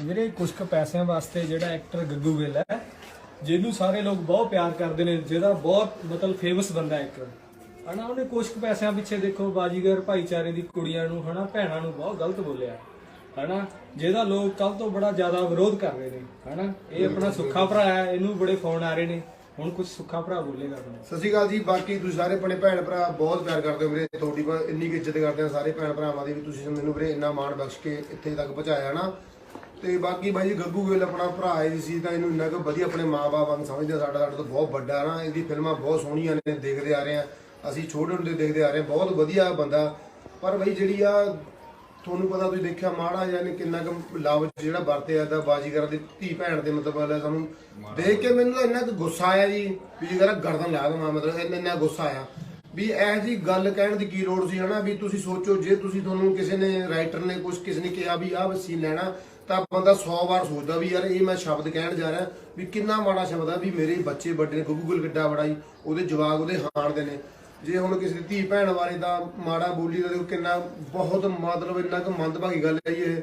ਵੀਰੇ ਕੁਝ ਕੁ ਪੈਸਿਆਂ ਵਾਸਤੇ ਜਿਹੜਾ ਐਕਟਰ ਗੱਗੂ ਗਿੱਲ ਹੈ ਜਿਹਨੂੰ ਸਾਰੇ ਲੋਕ ਬਹੁਤ ਪਿਆਰ ਕਰਦੇ ਨੇ ਜਿਹਦਾ ਬਹੁਤ ਮਤਲਬ ਫੇਮਸ ਬੰਦਾ ਹੈ ਇੱਕ ਹਨਾ ਉਹਨੇ ਕੁਝ ਕੁ ਪੈਸਿਆਂ ਪਿੱਛੇ ਦੇਖੋ ਬਾਜੀਗਰ ਭਾਈਚਾਰੇ ਦੀ ਕੁੜੀਆਂ ਨੂੰ ਹਨਾ ਭੈਣਾਂ ਨੂੰ ਬਹੁਤ ਗਲਤ ਬੋਲਿਆ। ਹਨਾ ਜਿਹਦਾ ਲੋਕ ਕੱਲ ਤੋਂ ਬੜਾ ਜ਼ਿਆਦਾ ਵਿਰੋਧ ਕਰ ਰਹੇ ਨੇ ਹਨਾ ਇਹ ਆਪਣਾ ਸੁੱਖਾ ਭਰਾ ਹੈ ਇਹਨੂੰ ਬੜੇ ਫੋਨ ਆ ਰਹੇ ਨੇ ਹੁਣ ਕੁਝ ਸੁੱਖਾ ਭਰਾ ਬੋਲੇਗਾ ਆਪਣਾ। ਸਤਿ ਸ਼੍ਰੀ ਅਕਾਲ ਜੀ ਬਾਕੀ ਤੁਸੀਂ ਸਾਰੇ ਆਪਣੇ ਭੈਣ ਭਰਾ ਬਹੁਤ ਪਿਆਰ ਕਰਦੇ ਹੋ ਵੀਰੇ ਤੁਹਾਡੀ ਇੰਨੀ ਕੁ ਇੱਜ਼ਤ ਕਰਦੇ ਆ ਸਾਰੇ ਭੈਣ ਭਰਾਵਾਂ ਦੀ ਵੀ ਤੁਸੀਂ ਮੈਨੂੰ ਵੀਰੇ ਇੰਨਾ ਮਾਣ ਬਖਸ਼ ਕੇ ਇੱਥੇ ਤੱਕ ਪਹੁੰਚਾਇਆ ਨਾ ਤੇ ਬਾਕੀ ਬਾਈ ਜੀ ਗੱਗੂ ਗਿੱਲ ਆਪਣਾ ਭਰਾ ਹੈ ਸੀ ਤਾਂ ਇਹਨੂੰ ਇੰਨਾ ਕੁ ਵਧੀਆ ਆਪਣੇ ਮਾਪੇ ਵਾਂਗ ਸਮਝਦੇ ਆ, ਸਾਡਾ ਸਾਡਾ ਤੋਂ ਬਹੁਤ ਵੱਡਾ ਨਾ ਇਹਦੀ ਫਿਲਮਾਂ ਬਹੁਤ ਸੋਹਣੀਆਂ ਨੇ ਦੇਖਦੇ ਆ ਰਹੇ ਆ। ਅਸੀਂ ਛੋਟੇ ਹੁੰਦੇ ਦੇਖਦੇ ਆ ਰਹੇ ਬਹੁਤ ਵਧੀਆ ਬੰਦਾ। ਪਰ ਬਈ ਜਿਹੜੀ ਆ ਤੁਹਾਨੂੰ ਪਤਾ ਤੁਸੀਂ ਦੇਖਿਆ ਮਾੜਾ ਯਾਨੀ ਕਿੰਨਾ ਕੁ ਲਾਭ ਜਿਹੜਾ ਵਰਤਿਆ ਦਾ ਬਾਜੀਗਰ ਦੀ ਧੀ ਭੈਣ ਦੇ ਮਤਲਬ ਵਾਲਾ ਸਾਨੂੰ ਦੇਖ ਕੇ ਮੈਨੂੰ ਤਾਂ ਇੰਨਾ ਕੁ ਗੁੱਸਾ ਆਇਆ ਜੀ ਵੀ ਜਿਹੜਾ ਗਰਦਨ ਲਾ ਦਵਾਂ ਮਤਲਬ ਇੰਨਾ ਇੰਨਾ ਗੁੱਸਾ ਆਇਆ। ਵੀ ਇਹ ਜੀ ਗੱਲ ਕਹਿਣ ਦੀ ਕੀ ਲੋੜ ਸੀ ਹਨਾ? ਵੀ ਤੁਸੀਂ ਸੋਚੋ ਜੇ ਤੁਸੀਂ ਤੁਹਾਨੂੰ ਕਿਸੇ ਨੇ ਰਾਈਟਰ ਨੇ ਕੁਝ ਕਿਸੇ ਨੇ ਕਿਹਾ ਵੀ ਆਹ ਸੀਨ ਲੈਣਾ ਤਾਂ ਬੰਦਾ 100 ਵਾਰ ਸੋਚਦਾ ਵੀ ਯਾਰ ਇਹ ਮੈਂ ਸ਼ਬਦ ਕਹਿਣ ਜਾ ਰਿਹਾ, ਵੀ ਕਿੰਨਾ ਮਾੜਾ ਸ਼ਬਦ ਆ ਵੀ ਮੇਰੇ ਬੱਚੇ ਵੱਡੇ ਨੇ ਗੂਗਲ ਕਿੱਡਾ ਬੜਾ ਜੀ ਉਹਦੇ ਜਵਾਬ ਉਹਦੇ ਹਾਣ ਦੇ ਨੇ। ਜੇ ਹੁਣ ਕਿਸੇ ਦੀ ਧੀ ਭੈਣ ਬਾਰੇ ਦਾ ਮਾੜਾ ਬੋਲੀ ਦਾ ਦੇਖੋ ਕਿੰਨਾ, ਬਹੁਤ ਮਤਲਬ ਇੰਨਾ ਕੁ ਮੰਦਭਾਗੀ ਗੱਲ ਹੈ ਜੀ ਇਹ।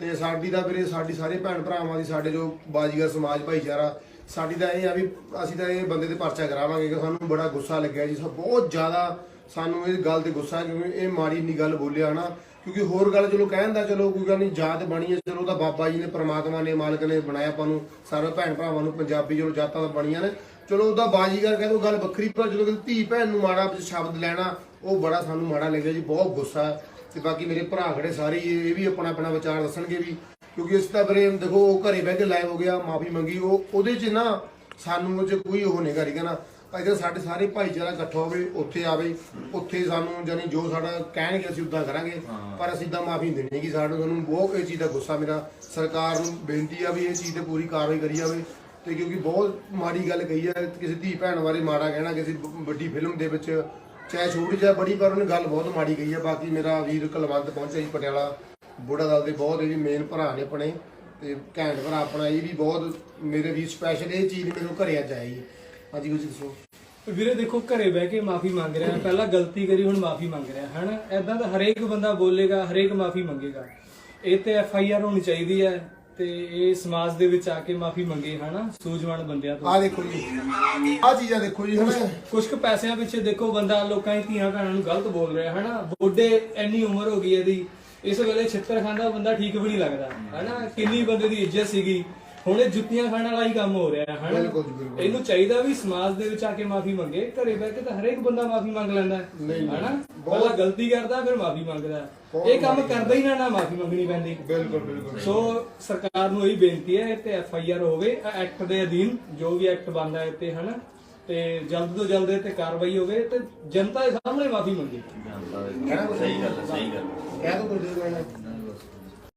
ਤੇ ਸਾਡੀ ਦਾ ਵੀਰੇ ਸਾਡੀ ਸਾਰੇ ਭੈਣ ਭਰਾਵਾਂ ਦੀ, ਸਾਡੇ ਜੋ ਬਾਜੀਗਰ ਸਮਾਜ ਭਾਈਚਾਰਾ, ਸਾਡੀ ਤਾਂ ਇਹ ਆ ਵੀ ਅਸੀਂ ਤਾਂ ਇਹ ਬੰਦੇ ਤੇ ਪਰਚਾ ਕਰਾਵਾਂਗੇ ਕਿ ਸਾਨੂੰ ਬੜਾ ਗੁੱਸਾ ਲੱਗਿਆ ਜੀ। ਬਹੁਤ ਜ਼ਿਆਦਾ ਸਾਨੂੰ ਇਹ ਗੱਲ ਤੇ ਗੁੱਸਾ ਕਿਉਂਕਿ ਇਹ ਮਾੜੀ ਨਹੀਂ ਗੱਲ ਬੋਲਿਆ ਨਾ ਕਿਉਂਕਿ ਹੋਰ ਗੱਲ ਚਲੋ ਕਹਿਣ ਦਾ ਚਲੋ ਕੋਈ ਗੱਲ ਨਹੀਂ, ਜਾਤ ਬਣੀ ਹੈ, ਚਲੋ ਉਹਦਾ ਬਾਬਾ ਜੀ ਨੇ, ਪ੍ਰਮਾਤਮਾ ਨੇ, ਮਾਲਕ ਨੇ ਬਣਾਇਆ ਆਪਾਂ ਨੂੰ, ਸਾਰੇ ਭੈਣ ਭਰਾਵਾਂ ਨੂੰ ਪੰਜਾਬੀ ਚਲੋ ਜਾਤਾਂ ਤਾਂ ਬਣੀਆਂ ਨੇ। ਚਲੋ ਉਹਦਾ ਬਾਜੀਗਰ ਕਹਿੰਦੇ ਉਹ ਗੱਲ ਵੱਖਰੀ, ਪਰ ਜਦੋਂ ਕਹਿੰਦੇ ਧੀ ਭੈਣ ਨੂੰ ਮਾੜਾ ਸ਼ਬਦ ਲੈਣਾ, ਉਹ ਬੜਾ ਸਾਨੂੰ ਮਾੜਾ ਲੱਗਿਆ ਜੀ, ਬਹੁਤ ਗੁੱਸਾ ਤੇ ਬਾਕੀ ਮੇਰੇ ਭਰਾ ਖੜੇ ਸਾਰੇ, ਇਹ ਵੀ ਆਪਣਾ ਆਪਣਾ ਵਿਚਾਰ ਦੱਸਣਗੇ ਵੀ, ਕਿਉਂਕਿ ਇਸ ਤਾਂ ਵੀਰੇ, ਦੇਖੋ, ਉਹ ਘਰੇ ਬਹਿ ਕੇ ਲਾਈਵ ਹੋ ਗਿਆ, ਮਾਫੀ ਮੰਗੀ, ਉਹ ਉਹਦੇ 'ਚ ਨਾ ਸਾਨੂੰ ਉਹ 'ਚ ਕੋਈ ਉਹ ਨਹੀਂ ਕਰੀਗਾ ਨਾ? ਅਗਰ ਸਾਡੇ ਸਾਰੇ ਭਾਈਚਾਰਾ ਇਕੱਠਾ ਹੋਵੇ ਉੱਥੇ ਆਵੇ ਉੱਥੇ ਸਾਨੂੰ ਜਾਨੀ ਜੋ ਸਾਡਾ ਕਹਿਣਗੇ ਅਸੀਂ ਉਦਾਂ ਕਰਾਂਗੇ। ਪਰ ਅਸੀਂ ਤਾਂ ਮਾਫੀ ਦੇਣੀ ਕਿ ਸਾਨੂੰ ਸਾਨੂੰ ਬਹੁਤ ਇਹ ਚੀਜ਼ ਦਾ ਗੁੱਸਾ ਮੇਰਾ ਸਰਕਾਰ ਨੂੰ ਬੇਨਤੀ ਆ ਵੀ ਇਹ ਚੀਜ਼ ਤੇ ਪੂਰੀ ਕਾਰਵਾਈ ਕਰੀ ਜਾਵੇ। ਤੇ ਕਿਉਂਕਿ ਬਹੁਤ ਮਾੜੀ ਗੱਲ ਕਹੀ ਹੈ ਕਿਸੇ ਧੀ ਭੈਣ ਬਾਰੇ ਮਾੜਾ ਕਹਿਣਾ ਕਿਸੇ ਵੱਡੀ ਫਿਲਮ ਦੇ ਵਿੱਚ ਚਾਹੇ ਛੋਟੀ ਚਾਹੇ ਬੜੀ ਪਰ ਉਹਨੇ ਗੱਲ ਬਹੁਤ ਮਾੜੀ ਕਹੀ ਹੈ ਬਾਕੀ ਮੇਰਾ ਵੀਰ ਕੁਲਵੰਤ ਪਹੁੰਚਿਆ ਜੀ ਪਟਿਆਲਾ। ਬੁੜਾ ਦਲ ਦੇ ਬਹੁਤ ਇਹ ਵੀ ਮੇਨ ਭਰਾ ਨੇ ਆਪਣੇ ਤੇ ਘੈਂਟ ਭਰਾ ਆਪਣਾ ਇਹ ਵੀ ਬਹੁਤ ਮੇਰੇ ਵੀ ਸਪੈਸ਼ਲ ਇਹ ਚੀਜ਼ ਮੈਨੂੰ ਘਰੇ ਅੱਜ ਆਈ ਹਾਂਜੀ ਕੁਝ ਦੱਸੋ? ਵੀਰੇ ਦੇਖੋ ਘਰੇ ਬਹਿ ਕੇ ਮਾਫੀ ਮੰਗ ਰਿਹਾ ਪਹਿਲਾਂ ਗਲਤੀ ਕਰੀ ਹੁਣ ਮਾਫੀ ਮੰਗ ਰਿਹਾ ਹਨਾ? ਐਦਾਂ ਤਾਂ ਹਰੇਕ ਬੰਦਾ ਬੋਲੇਗਾ ਹਰੇਕ ਮਾਫੀ ਮੰਗੇਗਾ। ਇਹ ਤੇ ਐਫ ਆਈ ਆਰ ਹੋਣੀ ਚਾਹੀਦੀ ਹੈ ਤੇ ਇਹ ਸਮਾਜ ਦੇ ਵਿੱਚ ਆ ਕੇ ਮਾਫੀ ਮੰਗੇ ਹਨਾ? ਸੂਝਵਾਨ ਬੰਦਿਆਂ ਤੋਂ। ਆਹ ਦੇਖੋ ਜੀ। ਆਹ ਚੀਜ਼ਾਂ ਦੇਖੋ ਜੀ ਹਨਾ? ਕੁਝ ਕੁ ਪੈਸਿਆਂ ਪਿੱਛੇ ਦੇਖੋ ਬੰਦਾ ਲੋਕਾਂ ਦੀ ਧੀਆਂ ਭੈਣਾਂ ਨੂੰ ਗਲਤ ਬੋਲ ਰਿਹਾ ਹਨਾ? ਬੁੱਢੇ ਇੰਨੀ ਉਮਰ ਹੋ ਗਈ ਇਹਦੀ ਇਸ ਵੇਲੇ ਛਿੱਤਰ ਖਾਂਦਾ ਬੰਦਾ ਠੀਕ ਵੀ ਨਹੀਂ ਲੱਗਦਾ ਹਨਾ? ਕਿੰਨੀ ਬੰਦੇ ਦੀ ਇੱਜ਼ਤ ਸੀਗੀ। ਹੁਣ ਇਹ ਜੁੱਤੀਆਂ ਖਾਣ ਵਾਲਾ ਹੀ ਕੰਮ ਹੋ ਰਿਹਾ ਹਨਾ? ਬਿਲਕੁਲ ਜੀ, ਬਿਲਕੁਲ। ਇਹਨੂੰ ਚਾਹੀਦਾ ਵੀ ਸਮਾਜ ਦੇ ਵਿੱਚ ਆ ਕੇ ਮਾਫੀ ਮੰਗੇ ਘਰੇ ਬਹਿ ਕੇ ਤਾਂ ਹਰੇਕ ਬੰਦਾ ਮਾਫੀ ਮੰਗ ਲੈਂਦਾ ਹੈ। ਨਹੀਂ, ਨਹੀਂ। ਹਨਾ? ਬਹੁਤ- ਪਹਿਲਾਂ ਗਲਤੀ ਕਰਦਾ ਫਿਰ ਮਾਫੀ ਮੰਗਦਾ ਬਹੁਤ ਇਹ ਕੰਮ ਕਰਦਾ ਹੀ ਨਾ ਨਾ ਮਾਫੀ ਮੰਗਣੀ ਪੈਂਦੀ। ਬਿਲਕੁਲ ਬਿਲਕੁਲ। ਸੋ ਸਰਕਾਰ ਨੂੰ ਇਹ ਬੇਨਤੀ ਹੈ ਤੇ ਐਫ ਆਈ ਆਰ ਹੋਵੇ ਐਕਟ ਦੇ ਅਧੀਨ ਜੋ ਵੀ ਐਕਟ ਬਣਦਾ ਹੈ ਤੇ ਹਨਾ? ਤੇ ਜਲਦ ਤੋਂ ਜਲਦ ਇਹ ਤੇ ਕਾਰਵਾਈ ਹੋਵੇ ਤੇ ਜਨਤਾ ਦੇ ਸਾਹਮਣੇ ਮਾਫੀ ਮੰਗੇ। ਸਹੀ ਗੱਲ ਸਹੀ ਗੱਲ ਕਹਿ ਦੋ ਕੁਝ ਦੇਣਾ